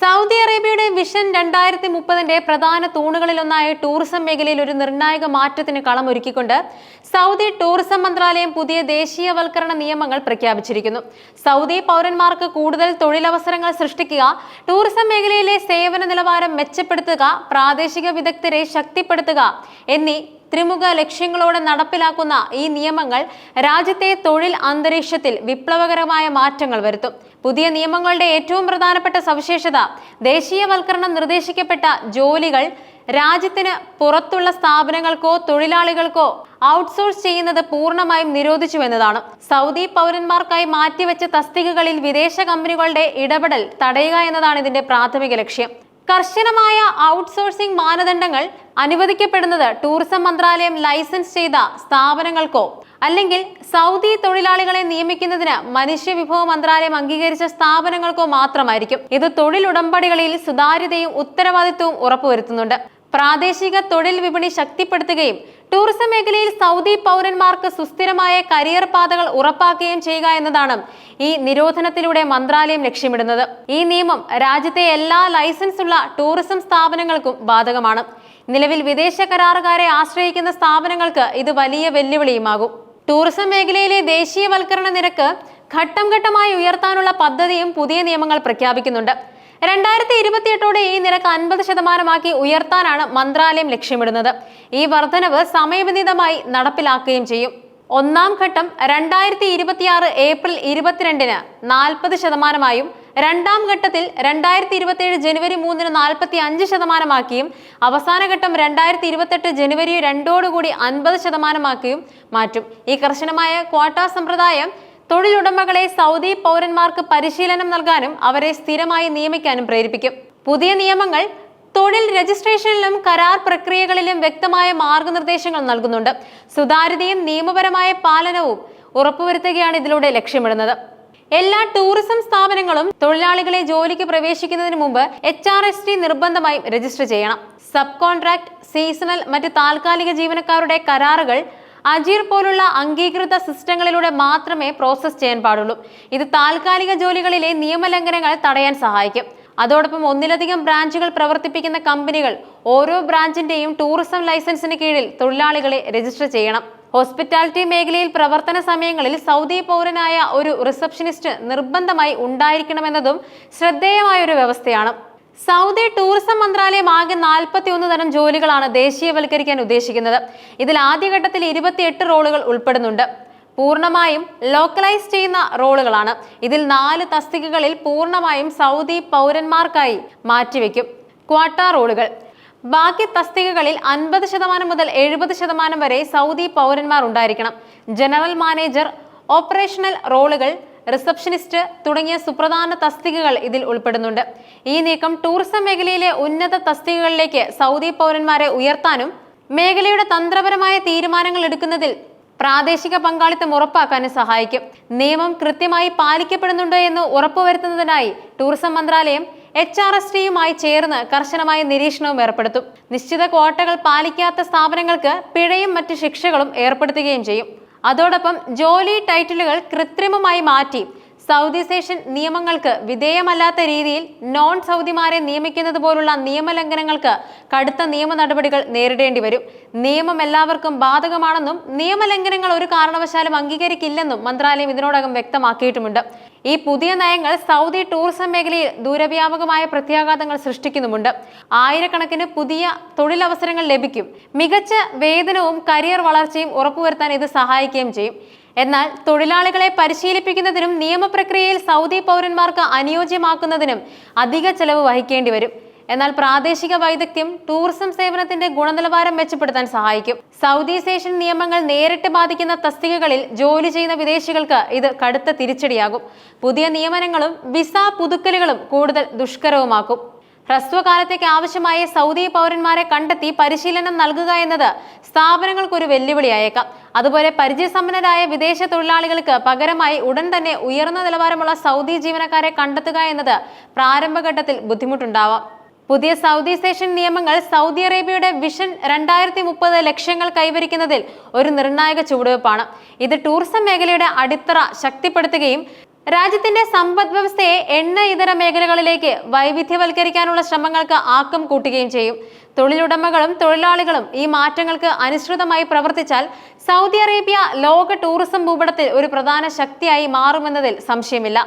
Saudi അറേബ്യയുടെ vision രണ്ടായിരത്തി മുപ്പതിന്റെ പ്രധാന തൂണുകളിലൊന്നായ ടൂറിസം മേഖലയിൽ ഒരു നിർണായക മാറ്റത്തിന് കളമൊരുക്കിക്കൊണ്ട് സൗദി ടൂറിസം മന്ത്രാലയം പുതിയ ദേശീയവൽക്കരണ നിയമങ്ങൾ പ്രഖ്യാപിച്ചിരിക്കുന്നു. സൗദി പൗരന്മാർക്ക് കൂടുതൽ തൊഴിലവസരങ്ങൾ സൃഷ്ടിക്കുക ടൂറിസം മേഖലയിലെ സേവന നിലവാരം മെച്ചപ്പെടുത്തുക പ്രാദേശിക വിദഗ്ധരെ ശക്തിപ്പെടുത്തുക എന്നീ ത്രിമുഖ ലക്ഷ്യങ്ങളോടെ നടപ്പിലാക്കുന്ന ഈ നിയമങ്ങൾ രാജ്യത്തെ തൊഴിൽ അന്തരീക്ഷത്തിൽ വിപ്ലവകരമായ മാറ്റങ്ങൾ വരുത്തും. പുതിയ നിയമങ്ങളുടെ ഏറ്റവും പ്രധാനപ്പെട്ട സവിശേഷത ദേശീയവൽക്കരണം നിർദ്ദേശിക്കപ്പെട്ട ജോലികൾ രാജ്യത്തിന് പുറത്തുള്ള സ്ഥാപനങ്ങൾക്കോ തൊഴിലാളികൾക്കോ ഔട്ട്സോഴ്സ് ചെയ്യുന്നത് പൂർണമായും നിരോധിച്ചു എന്നതാണ് സൗദി പൗരന്മാർക്കായി മാറ്റിവെച്ച തസ്തികകളിൽ വിദേശ കമ്പനികളുടെ ഇടപെടൽ തടയുക എന്നതാണ് ഇതിന്റെ പ്രാഥമിക ലക്ഷ്യം. കർശനമായ ഔട്ട്സോഴ്സിംഗ് മാനദണ്ഡങ്ങൾ അനുവദിക്കപ്പെടുന്നത് ടൂറിസം മന്ത്രാലയം ലൈസൻസ് ചെയ്ത സ്ഥാപനങ്ങൾക്കോ അല്ലെങ്കിൽ സൗദി തൊഴിലാളികളെ നിയമിക്കുന്നതിന് മനുഷ്യവിഭവ മന്ത്രാലയം അംഗീകരിച്ച സ്ഥാപനങ്ങൾക്കോ മാത്രമായിരിക്കും. ഇത് തൊഴിലുടമ്പടികളിൽ സുതാര്യതയും ഉത്തരവാദിത്വവും ഉറപ്പുവരുത്തുന്നുണ്ട്. പ്രാദേശിക തൊഴിൽ വിപണി ശക്തിപ്പെടുത്തുകയും ടൂറിസം മേഖലയിൽ സൗദി പൗരന്മാർക്ക് സുസ്ഥിരമായ കരിയർ പാതകൾ ഉറപ്പാക്കുകയും ചെയ്യുക എന്നതാണ് ഈ നിരോധനത്തിലൂടെ മന്ത്രാലയം ലക്ഷ്യമിടുന്നത്. ഈ നിയമം രാജ്യത്തെ എല്ലാ ലൈസൻസ് ഉള്ള ടൂറിസം സ്ഥാപനങ്ങൾക്കും ബാധകമാണ്. നിലവിൽ വിദേശ കരാറുകാരെ ആശ്രയിക്കുന്ന സ്ഥാപനങ്ങൾക്ക് ഇത് വലിയ വെല്ലുവിളിയുമാകും. ടൂറിസം മേഖലയിലെ ദേശീയവൽക്കരണ നിരക്ക് ഘട്ടം ഘട്ടമായി ഉയർത്താനുള്ള പദ്ധതിയും പുതിയ നിയമങ്ങൾ പ്രഖ്യാപിക്കുന്നുണ്ട്. രണ്ടായിരത്തി ഇരുപത്തിയെട്ടോടെ ഈ നിരക്ക് അൻപത് ശതമാനമാക്കി ഉയർത്താനാണ് മന്ത്രാലയം ലക്ഷ്യമിടുന്നത്. ഈ വർധനവ് സമയബന്ധിതമായി നടപ്പിലാക്കുകയും ചെയ്യും. ഒന്നാം ഘട്ടം രണ്ടായിരത്തി ഇരുപത്തിയാറ് ഏപ്രിൽ ഇരുപത്തിരണ്ടിന് നാൽപ്പത് ശതമാനമായും രണ്ടാം ഘട്ടത്തിൽ രണ്ടായിരത്തി ഇരുപത്തിയേഴ് ജനുവരി മൂന്നിന് നാൽപ്പത്തി അഞ്ച് ശതമാനമാക്കിയും അവസാന ഘട്ടം രണ്ടായിരത്തി ഇരുപത്തെട്ട് ജനുവരി രണ്ടോടുകൂടി അൻപത് ശതമാനമാക്കിയും മാറ്റും. ഈ കർശനമായ ക്വാട്ട സമ്പ്രദായം തൊഴിലുടമകളെ സൗദി പൗരന്മാർക്ക് പരിശീലനം നൽകാനും അവരെ സ്ഥിരമായി നിയമിക്കാനും പ്രേരിപ്പിക്കും. പുതിയ നിയമങ്ങൾ തൊഴിൽ രജിസ്ട്രേഷനിലും കരാർ പ്രക്രിയകളിലും വ്യക്തമായ മാർഗനിർദ്ദേശങ്ങൾ നൽകുന്നുണ്ട്. സുതാര്യതയും നിയമപരമായ പാലനവും ഉറപ്പുവരുത്തുകയാണ് ഇതിലൂടെ ലക്ഷ്യമിടുന്നത്. എല്ലാ ടൂറിസം സ്ഥാപനങ്ങളും തൊഴിലാളികളെ ജോലിക്ക് പ്രവേശിക്കുന്നതിന് മുമ്പ് എച്ച് ആർ എസ് ടി നിർബന്ധമായും രജിസ്റ്റർ ചെയ്യണം. സബ് കോൺട്രാക്ട് സീസണൽ മറ്റ് താൽക്കാലിക ജീവനക്കാരുടെ കരാറുകൾ അജീർ പോലുള്ള അംഗീകൃത സിസ്റ്റങ്ങളിലൂടെ മാത്രമേ പ്രോസസ് ചെയ്യാൻ പാടുള്ളൂ. ഇത് താൽക്കാലിക ജോലികളിലെ നിയമലംഘനങ്ങൾ തടയാൻ സഹായിക്കും. അതോടൊപ്പം ഒന്നിലധികം ബ്രാഞ്ചുകൾ പ്രവർത്തിപ്പിക്കുന്ന കമ്പനികൾ ഓരോ ബ്രാഞ്ചിന്റെയും ടൂറിസം ലൈസൻസിന് കീഴിൽ തൊഴിലാളികളെ രജിസ്റ്റർ ചെയ്യണം. ഹോസ്പിറ്റാലിറ്റി മേഖലയിൽ പ്രവർത്തന സമയങ്ങളിൽ സൗദി പൗരനായ ഒരു റിസപ്ഷനിസ്റ്റ് നിർബന്ധമായി ഉണ്ടായിരിക്കണമെന്നതും ശ്രദ്ധേയമായ ഒരു വ്യവസ്ഥയാണ്. സൗദി ടൂറിസം മന്ത്രാലയം ആകെ നാൽപ്പത്തി ഒന്ന് തരം ജോലികളാണ് ദേശീയവൽക്കരിക്കാൻ ഉദ്ദേശിക്കുന്നത്. ഇതിൽ ആദ്യഘട്ടത്തിൽ ഇരുപത്തിയെട്ട് റോളുകൾ ഉൾപ്പെടുന്നുണ്ട്. പൂർണമായും ലോക്കലൈസ് ചെയ്യുന്ന റോളുകളാണ്. ഇതിൽ നാല് തസ്തികകളിൽ പൂർണമായും സൗദി പൗരന്മാർക്കായി മാറ്റിവെക്കും. ക്വാട്ട റോളുകൾ. ബാക്കി തസ്തികകളിൽ അൻപത് ശതമാനം മുതൽ എഴുപത് ശതമാനം വരെ സൗദി പൗരന്മാർ ഉണ്ടായിരിക്കണം. ജനറൽ മാനേജർ ഓപ്പറേഷണൽ റോളുകൾ റിസപ്ഷനിസ്റ്റ് തുടങ്ങിയ സുപ്രധാന തസ്തികകൾ ഇതിൽ ഉൾപ്പെടുന്നുണ്ട്. ഈ നീക്കം ടൂറിസം മേഖലയിലെ ഉന്നത തസ്തികകളിലേക്ക് സൗദി പൗരന്മാരെ ഉയർത്താനും മേഖലയുടെ തന്ത്രപരമായ തീരുമാനങ്ങൾ എടുക്കുന്നതിൽ പ്രാദേശിക പങ്കാളിത്തം ഉറപ്പാക്കാനും സഹായിക്കും. നിയമം കൃത്യമായി പാലിക്കപ്പെടുന്നുണ്ടോ എന്ന് ഉറപ്പുവരുത്തുന്നതിനായി ടൂറിസം മന്ത്രാലയം എച്ച് ആർ എസ് ടിയുമായി ചേർന്ന് കർശനമായ നിരീക്ഷണവും ഏർപ്പെടുത്തും. നിശ്ചിത കോട്ടകൾ പാലിക്കാത്ത സ്ഥാപനങ്ങൾക്ക് പിഴയും മറ്റ് ശിക്ഷകളും ഏർപ്പെടുത്തുകയും ചെയ്യും. അതോടൊപ്പം ജോലി ടൈറ്റിലുകൾ കൃത്രിമമായി മാറ്റി സൗദി സേഷൻ നിയമങ്ങൾക്ക് വിധേയമല്ലാത്ത രീതിയിൽ നോൺ സൗദിമാരെ നിയമിക്കുന്നത് പോലുള്ള നിയമലംഘനങ്ങൾക്ക് കടുത്ത നിയമ നടപടികൾ നേരിടേണ്ടി വരും. നിയമം എല്ലാവർക്കും ബാധകമാണെന്നും നിയമലംഘനങ്ങൾ ഒരു കാരണവശാലും അംഗീകരിക്കില്ലെന്നും മന്ത്രാലയം ഇതിനോടകം വ്യക്തമാക്കിയിട്ടുമുണ്ട്. ഈ പുതിയ നയങ്ങൾ സൗദി ടൂറിസം മേഖലയിൽ ദൂരവ്യാപകമായ പ്രത്യാഘാതങ്ങൾ സൃഷ്ടിക്കുന്നുമുണ്ട്. ആയിരക്കണക്കിന് പുതിയ തൊഴിലവസരങ്ങൾ ലഭിക്കും. മികച്ച വേതനവും കരിയർ വളർച്ചയും ഉറപ്പുവരുത്താൻ ഇത് സഹായിക്കുകയും ചെയ്യും. എന്നാൽ തൊഴിലാളികളെ പരിശീലിപ്പിക്കുന്നതിനും നിയമപ്രക്രിയയിൽ സൗദി പൗരന്മാർക്ക് അനുയോജ്യമാക്കുന്നതിനും അധിക ചെലവ് വഹിക്കേണ്ടി വരും. എന്നാൽ പ്രാദേശിക വൈദഗ്ധ്യം ടൂറിസം സേവനത്തിന്റെ ഗുണനിലവാരം മെച്ചപ്പെടുത്താൻ സഹായിക്കും. സൗദി സേഷൻ നിയമങ്ങൾ നേരിട്ട് ബാധിക്കുന്ന തസ്തികകളിൽ ജോലി ചെയ്യുന്ന വിദേശികൾക്ക് ഇത് കടുത്ത തിരിച്ചടിയാകും. പുതിയ നിയമനങ്ങളും വിസ പുതുക്കലുകളും കൂടുതൽ ദുഷ്കരവുമാക്കും. ഹ്രസ്വകാലത്തേക്ക് ആവശ്യമായ സൗദി പൗരന്മാരെ കണ്ടെത്തി പരിശീലനം നൽകുക എന്നത് സ്ഥാപനങ്ങൾക്കൊരു വെല്ലുവിളിയായേക്കാം. അതുപോലെ പരിചയസമ്പന്നരായ വിദേശ തൊഴിലാളികൾക്ക് പകരമായി ഉടൻ തന്നെ ഉയർന്ന നിലവാരമുള്ള സൗദി ജീവനക്കാരെ കണ്ടെത്തുക എന്നത് പ്രാരംഭഘട്ടത്തിൽ ബുദ്ധിമുട്ടുണ്ടാവാം. പുതിയ സൗദി സേഷൻ നിയമങ്ങൾ സൗദി അറേബ്യയുടെ വിഷൻ രണ്ടായിരത്തി മുപ്പത് ലക്ഷ്യങ്ങൾ കൈവരിക്കുന്നതിൽ ഒരു നിർണായക ചുവടുവെപ്പാണ്. ഇത് ടൂറിസം മേഖലയുടെ അടിത്തറ ശക്തിപ്പെടുത്തുകയും രാജ്യത്തിന്റെ സമ്പദ് വ്യവസ്ഥയെ എണ്ണ ഇതര മേഖലകളിലേക്ക് വൈവിധ്യവൽക്കരിക്കാനുള്ള ശ്രമങ്ങൾക്ക് ആക്കം കൂട്ടുകയും ചെയ്യും. തൊഴിലുടമകളും തൊഴിലാളികളും ഈ മാറ്റങ്ങൾക്ക് അനുസൃതമായി പ്രവർത്തിച്ചാൽ സൗദി അറേബ്യ ലോക ടൂറിസം ഭൂപടത്തിൽ ഒരു പ്രധാന ശക്തിയായി മാറുമെന്നതിൽ സംശയമില്ല.